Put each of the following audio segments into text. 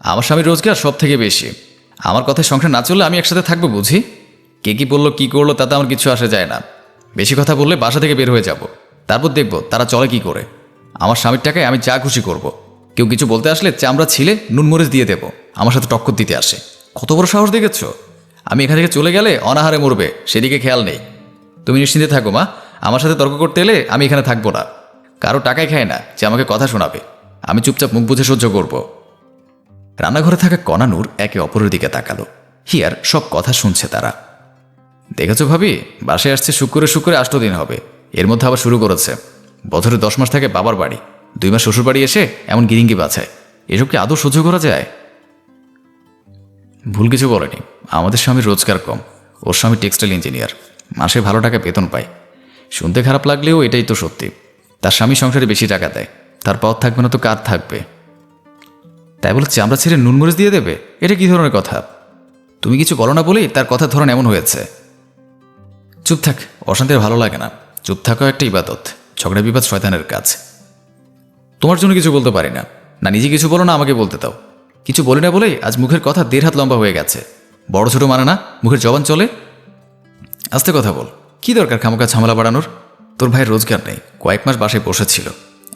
আমার স্বামীর রোজগার সব থেকে বেশি। আমার কথায় সংসার না চললে আমি একসাথে থাকব বুঝি? কে কি বলল, কি করল তাতে আমার কিছু আসে যায় না। বেশি কথা বললে বাসা থেকে বের হয়ে যাব। তারপর দেখব তারা চলে কি করে। আমার স্বামীর টাকায় আমি যা খুশি করব। কেউ কিছু বলতে আসলে চামড়া ছিলে নুনমরিচ দিয়ে দেবো। আমার সাথে টক্কর দিতে আসে। কত বড় সাহস দেখেছ? আমি এখান থেকে চলে গেলে অনাহারে মরবে, সেদিকে খেয়াল নেই। তুমি নিশ্চিন্তে থাকো, মা। আমার সাথে তর্ক করতে এলে আমি এখানে থাকব না। কারও টাকাই খায় না, যে আমাকে কথা শোনাবে। আমি চুপচাপ মুখ বুঝে সহ্য করব। রান্নাঘরে থাকা কনানুর একে অপরের দিকে তাকালো। হিয়ার সব কথা শুনছে তারা। দেখেছ ভাবি, বাসায় আসছে শুক্রে শুক্রে আষ্ট দিন হবে। এর মধ্যে আবার শুরু করেছে। বছরে দশ মাস থাকে বাবার বাড়ি। দুই মাস শ্বশুর বাড়ি এসে এমন গিরিঙ্গি বাছায় এসব কি আদৌ সহ্য করা যায়? ভুল কিছু বলেনি। আমাদের স্বামীর রোজগার কম। ওর স্বামী টেক্সটাইল ইঞ্জিনিয়ার। মাসে ভালো টাকা বেতন পায়। শুনতে খারাপ লাগলেও এটাই তো সত্যি। তার স্বামী সংসারে বেশি টাকা দেয়। তার পথ থাকবে না তো কার থাকবে? তাই বলে চামড়া ছেড়ে নুনমরিচ দিয়ে দেবে? এটা কি ধরনের কথা? তুমি কিছু বলো না বলেই তার কথার ধরন এমন হয়েছে। চুপ থাক, অশান্তির ভালো লাগে না। চুপ থাকাও একটা ইবাদত, ঝগড়া বিবাদ শয়তানের কাজ। তোমার জন্য কিছু বলতে পারি না। না, নিজে কিছু বলো না, আমাকে বলতে দাও। কিছু বলি না বলেই আজ মুখের কথা দেড় হাত লম্বা হয়ে গেছে। বড় ছোট মানে না, মুখের জবান চলে। আস্তে কথা বল, কি দরকার খামোকা ঝামেলা বাড়ানোর? তোর ভাইয়ের রোজগার নেই, কয়েক মাস বাসায় বসেছিল।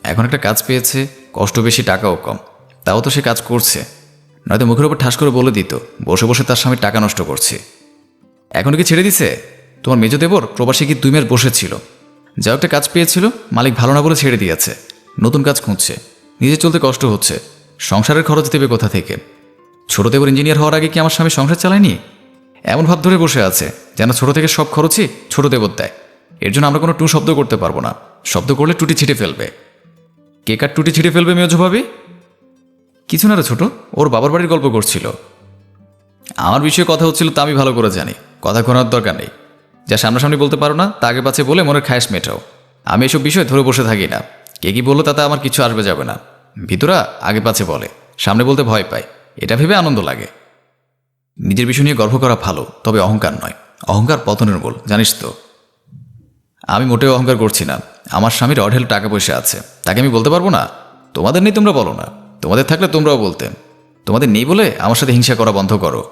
এখন একটা কাজ পেয়েছে, কষ্ট বেশি, টাকাও কম। তাও তো সে কাজ করছে। নয়তো মুখের ওপর ঠাস করে বলে দিত, বসে বসে তার স্বামী টাকা নষ্ট করছে। এখন কি ছেড়ে দিছে? তোমার মেজ দেবর প্রবাসী কি দুই মাস বসেছিল যা একটা কাজ পেয়েছিল, মালিক ভালো না বলে ছেড়ে দিয়েছে। নতুন কাজ খুঁজছে, নিজে চলতে কষ্ট হচ্ছে। সংসারের খরচ দেবে কোথা থেকে? ছোট দেবর ইঞ্জিনিয়ার হওয়ার আগে কি আমার স্বামী সংসার চালায়নি? এমন ভাব ধরে বসে আছে, যেন ছোট থেকে সব খরচই ছোট দেবর দেয়। এর জন্য আমরা কোনো টু শব্দ করতে পারব না। শব্দ করলে টুটি ছিটে ফেলবে। কে কার টুটি ছিটে ফেলবে মেয়জ ভাবি? কিছু না রে ছোট, ওর বাবার বাড়ির গল্প করছিল। আমার বিষয়ে কথা হচ্ছিল তা আমি ভালো করে জানি, কথা ঘোরার দরকার নেই। যা সামনাসামনি বলতে পারো না, তা আগে পাচ্ছে বলে মনের খায়স মেটাও। আমি এসব বিষয় ধরে বসে থাকি না। কে কি বলল তাতে আমার কিছু আসবে যাবে না। ভিতরা আগে পাচ্ছে বলে, সামনে বলতে ভয় পায়, এটা ভেবে আনন্দ লাগে। নিজের বিষয় নিয়ে গর্ব করা ভালো, তবে অহংকার নয়। অহংকার পতনের মূল, জানিস তো। আমি মোটেও অহংকার করছি না। আমার স্বামীর অঢেল টাকা পয়সা আছে, তাকে আমি বলতে পারব না? তোমাদের নেই তোমরা বলো না। তোমাদের থাকলে তোমরাও বলতে। তোমাদের নেই বলে আমার সাথে হিংসা করা বন্ধ করো।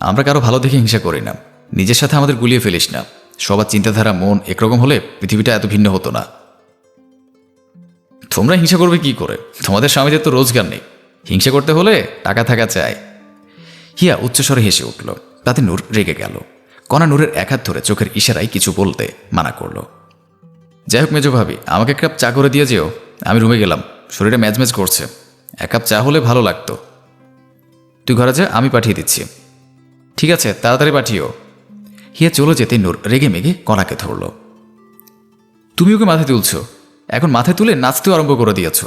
আমরা কারও ভালো দেখে হিংসা করি না। নিজের সাথে আমাদের গুলিয়ে ফেলিস না। সবার চিন্তাধারা, মন একরকম হলে পৃথিবীটা এত ভিন্ন হতো না। তোমরা হিংসা করবে কি করে? তোমাদের স্বামীদের তো রোজগার নেই। হিংসা করতে হলে টাকা থাকা চাই। হিয়া উচ্চস্বরে হেসে উঠল। তাতে নূর রেগে গেল। কণা নূরের এক হাত ধরে চোখের ইশারায় কিছু বলতে মানা করল। যাই হোক মেজো ভাবি, আমাকে এক কাপ চা করে দিয়ে যেও। আমি রুমে গেলাম। শরীরে ম্যাজম্যাজ করছে। এক কাপ চা হলে ভালো লাগতো। তুই ঘরে যা, আমি পাঠিয়ে দিচ্ছি। ঠিক আছে, তাড়াতাড়ি পাঠিও। হিয়া চলে যেতে নূর রেগে মেগে কণাকে ধরল। তুমি ওকে মাথায় তুলছ। এখন মাথায় তুলে নাচতেও আরম্ভ করে দিয়েছ।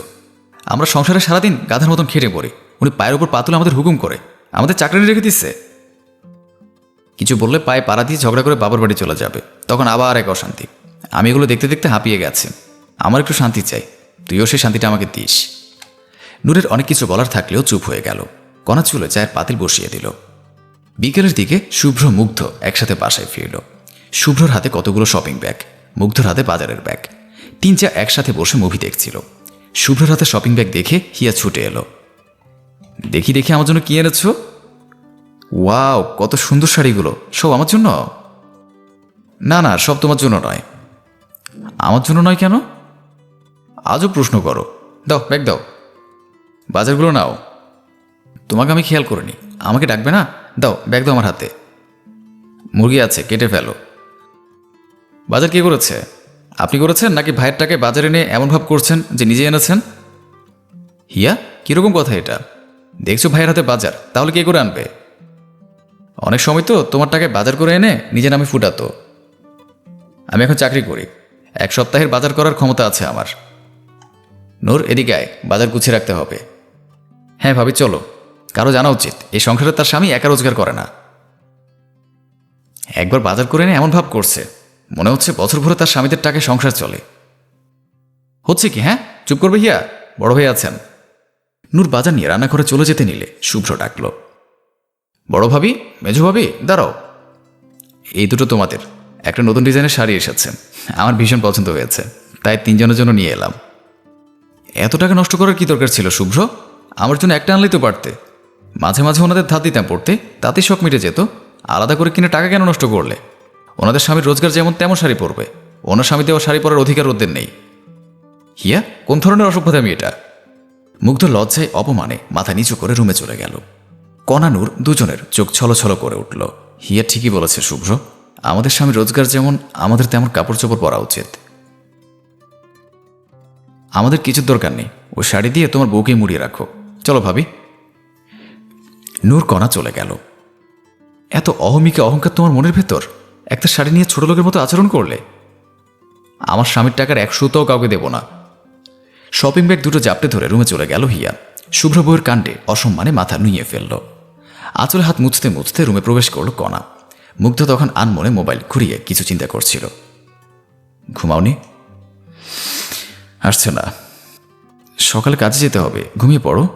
আমরা সংসারে সারাদিন গাধার মতন খেটে পড়ি। উনি পায়ের ওপর পা তুলে আমাদের হুকুম করে। আমাদের চাকরি রেখে দিচ্ছে। কিছু বললে পায়ে পাড়া দিয়ে ঝগড়া করে বাবার বাড়ি চলে যাবে। তখন আবার এক অশান্তি। আমি এগুলো দেখতে দেখতে হাঁপিয়ে গেছি। আমার একটু শান্তি চাই। তুইও সেই শান্তিটা আমাকে দিস। নূরের অনেক কিছু বলার থাকলেও চুপ হয়ে গেল। কণা চায়ের পাতিল বসিয়ে দিল। বিকেলের দিকে শুভ্র মুগ্ধ একসাথে বাসায় ফিরল। শুভ্রর হাতে কতগুলো শপিং ব্যাগ, মুগ্ধর হাতে বাজারের ব্যাগ। তিন চা একসাথে বসে মুভি দেখছিল। শুভ্রর হাতে শপিং ব্যাগ দেখে হিয়া ছুটে এলো। দেখি দেখি আমার জন্য কি এনেছ? ওয়াও, কত সুন্দর শাড়িগুলো। সব আমার জন্য? না না, সব তোমার জন্য নয়। আমার জন্য নয় কেন? আজও প্রশ্ন করো। দাও ব্যাগ দাও। বাজারগুলো নাও। তোমাকে আমি খেয়াল করিনি। আমাকে ডাকবে না? দাও ব্যাগ দাও আমার হাতে। মুরগি আছে, কেটে ফেলো। বাজার কে করেছে? আপনি করেছেন নাকি ভাইয়ের টাকায় বাজারে নিয়ে এমন ভাব করছেন যে নিজে এনেছেন? হিয়া, কীরকম কথা এটা? দেখছ ভাইয়ের হাতে বাজার, তাহলে কে করে আনবে? অনেক সময় তো তোমার টাকায় বাজার করে এনে নিজের নামে ফুটাতো। আমি এখন চাকরি করি। এক সপ্তাহের বাজার করার ক্ষমতা আছে আমার। নূর, এদিকে আয়, বাজার গুছিয়ে রাখতে হবে। হ্যাঁ ভাবি, চলো। কারও জানা উচিত, এই সংসারে তার স্বামী একা রোজগার করে না। একবার বাজার করে এনে এমন ভাব করছে, মনে হচ্ছে বছর ভরে তার স্বামীদের টাকায় সংসার চলে। হচ্ছে কি হ্যাঁ? চুপ করবে হিয়া? বড় হয়ে আছেন। নূর বাজার নিয়ে রান্নাঘরে চলে যেতে নিলে শুভ্র ডাকল। বড় ভাবি মেজো ভাবি, দাঁড়াও। এই দুটো তোমাদের, একটা নতুন ডিজাইনের শাড়ি এসেছে। আমার ভীষণ পছন্দ হয়েছে, তাই তিনজনের জন্য নিয়ে এলাম। এত টাকা নষ্ট করার কি দরকার ছিল, শুভ্র? আমার জন্য একটা আনলেই তো পারতে মাঝে মাঝে ওনাদের ধার দিতাম পড়তে, তাতেই শখ মিটে যেত। আলাদা করে কিনে টাকা কেন নষ্ট করলে? ওনাদের স্বামীর রোজগার যেমন তেমন শাড়ি পরবে। ওনার স্বামী দেওয়া শাড়ি পরার অধিকার ওদের নেই। হিয়া, কোন ধরনের অসভ্যতা আমি এটা? মুগ্ধ লজ্জায় অপমানে মাথা নিচু করে রুমে চলে গেল। কনানুর দুজনের চোখ ছলছল করে উঠল। হিয়া ঠিকই বলেছে, শুভ্র। আমাদের স্বামী রোজগার যেমন, আমাদের তেমন কাপড় চোপড় পরা উচিত। আমাদের কিছুর দরকার নেই। ও শাড়ি দিয়ে তোমার বউকে মুড়িয়ে রাখো। চলো ভাবি। নূর কণা চলে গেল। এত অহমিকা অহংকার তোমার মনের ভেতর? একটা শাড়ি নিয়ে ছোট লোকের মতো আচরণ করলে? আমার স্বামীর টাকার এক সুতাও কাউকে দেব না। শপিং ব্যাগ দুটো জাপটে ধরে রুমে চলে গেল হিয়া। শুভ্র বউয়ের কাণ্ডে অসম্মানে মাথা নুইয়ে ফেলল। আঁচলে হাত মুছতে মুছতে রুমে প্রবেশ করল কণা। মুগ্ধ তখন আনমনে মোবাইল ঘুরিয়ে কিছু চিন্তা করছিল। ঘুমাওনি? আসছে না। সকালে কাজে যেতে হবে। ঘুমিয়ে পড়ো।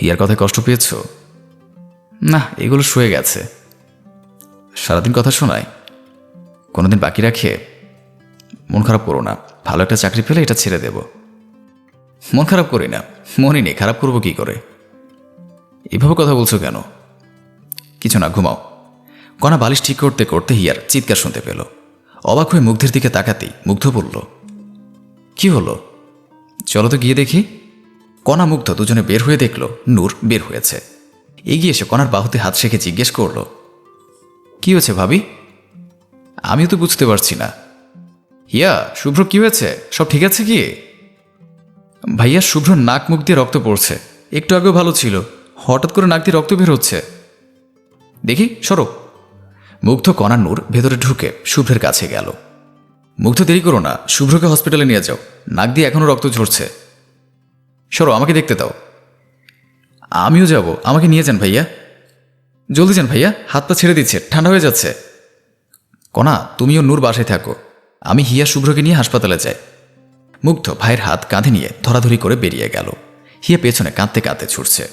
হিয়ার কথায় কষ্ট পেয়েছ? না, এগুলো শুয়ে গেছে। সারাদিন কথা শোনায়। কোনোদিন বাকি রাখে। মন খারাপ করো না। ভালো একটা চাকরি পেলে এটা ছেড়ে দেব। মন খারাপ করি না। মনই নেই। খারাপ করব কি করে? এভাবে কথা বলছো কেন? কিছু না, ঘুমাও। কণা বালিশ ঠিক করতে করতে হিয়ার চিৎকার শুনতে পেল। অবাক হয়ে মুগ্ধের দিকে তাকাতেই মুগ্ধ বলল কি হলো? চলো তো গিয়ে দেখি। কণা মুগ্ধ দুজনে বের হয়ে দেখল, নূর বের হয়েছে। এগিয়ে এসে কণার বাহুতে হাত শেখে জিজ্ঞেস করল, কি হয়েছে ভাবি? আমিও তো বুঝতে পারছি না। হিয়া, শুভ্র কি হয়েছে? সব ঠিক আছে কি? ভাইয়া শুভ্র নাক মুখ দিয়ে রক্ত পড়ছে। একটু আগেও ভালো ছিল। হঠাৎ করে নাক দিয়ে রক্ত বের হচ্ছে। দেখি, সরো। মুগ্ধ কণার নূর ভেতরে ঢুকে শুভ্রের কাছে গেল। মুগ্ধ দেরি করো না, শুভ্রকে হসপিটালে নিয়ে যাও। নাক দিয়ে এখনও রক্ত ঝরছে। সরো, আমাকে দেখতে দাও। আমিও যাব, আমাকে নিয়ে যান ভাইয়া। জলদি যান ভাইয়া, হাত পা ছেড়ে দিচ্ছে, ঠান্ডা হয়ে যাচ্ছে। কণা তুমিও নূর বাসায় থাকো। আমি হিয়া শুভ্রকে নিয়ে হাসপাতালে যাই। মুগ্ধ ভাইয়ের হাত কাঁধে নিয়ে ধরাধরি করে বেরিয়ে গেল। হিয়া পেছনে কাঁদতে কাঁদতে ছুটছে।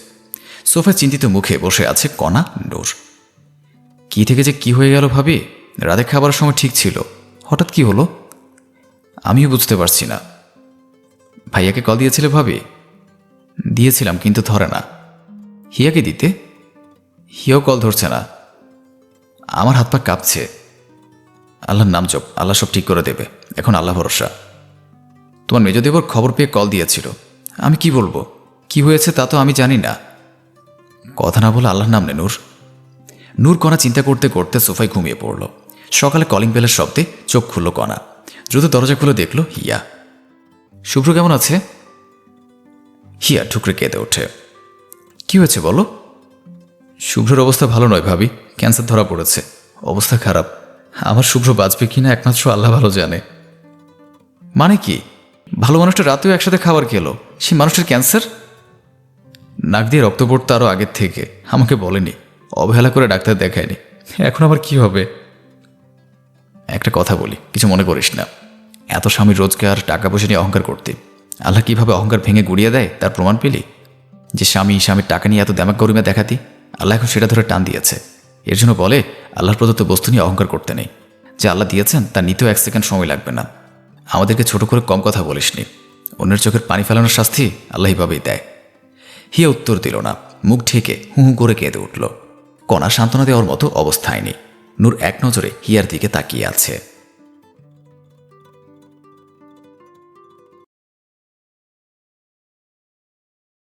সোফা চিন্তিত মুখে বসে আছে কণা নূর। কি থেকে যে কি হয়ে গেল ভাবি? রাতে খাবার সময় ঠিক ছিল। হঠাৎ কি হলো? আমিও বুঝতে পারছি না। ভাইয়াকে কল দিয়েছিলে ভাবি? দিয়েছিলাম, কিন্তু ধরে না। হিয়াকে দিতে? হিয়াও কল ধরছে না। আমার হাত পা কাঁপছে। আল্লাহর নাম জপ, আল্লাহ সব ঠিক করে দেবে। এখন আল্লাহ ভরসা। তোমার মেজদেবর খবর পেয়ে কল দিয়েছিল। আমি কি বলব? কি হয়েছে তা তো আমি জানি না। কথা না বলে আল্লাহর নাম নে নূর। নূর কণা চিন্তা করতে করতে সোফায় ঘুমিয়ে পড়ল। সকালে কলিং বেলের শব্দে চোখ খুলল কণা। দ্রুত দরজা খুলে দেখল হিয়া। শুভ্র কেমন আছে? হিয়া ঠুকরে কেঁদে ওঠে। কি হয়েছে বলো? শুভ্রর অবস্থা ভালো নয় ভাবি। ক্যান্সার ধরা পড়েছে। অবস্থা খারাপ। আমার শুভ্র বাঁচবে কিনা একমাত্র আল্লাহ ভালো জানে। মানে কি? ভালো মানুষটা রাতেও একসাথে খাবার খেলো। সে মানুষটার ক্যান্সার? নাক দিয়ে রক্ত পড়তো আরও আগের থেকে। আমাকে বলেনি। অবহেলা করে ডাক্তার দেখায়নি। এখন আবার কি হবে? একটা কথা বলি, কিছু মনে করিস না। এত স্বামীর রোজগার, টাকা পয়সা নিয়ে অহংকার করতে। আল্লাহ কীভাবে অহংকার ভেঙে গুড়িয়ে দেয়, তার প্রমাণ পেলি? যে স্বামী স্বামীর টাকা নিয়ে এত দামাক গরিমে দেখাতি, আল্লাহ এখন সেটা ধরে টান দিয়েছে। এর জন্য বলে, আল্লাহর প্রদত্ত বস্তু নিয়ে অহংকার করতে নেই। যে আল্লাহ দিয়েছেন, তার নিতেও এক সেকেন্ড সময় লাগবে না। আমাদেরকে ছোট করে কম কথা বলিসনি অন্যের চোখের পানি ফেলানোর শাস্তি আল্লাহ এভাবেই দেয়। হিয়া উত্তর দিল না। মুখ ঢেকে হু হু করে কেঁদে উঠল। কণা সান্ত্বনা দেওয়ার মতো অবস্থায় নেই। নূর এক নজরে হিয়ার দিকে তাকিয়ে আছে।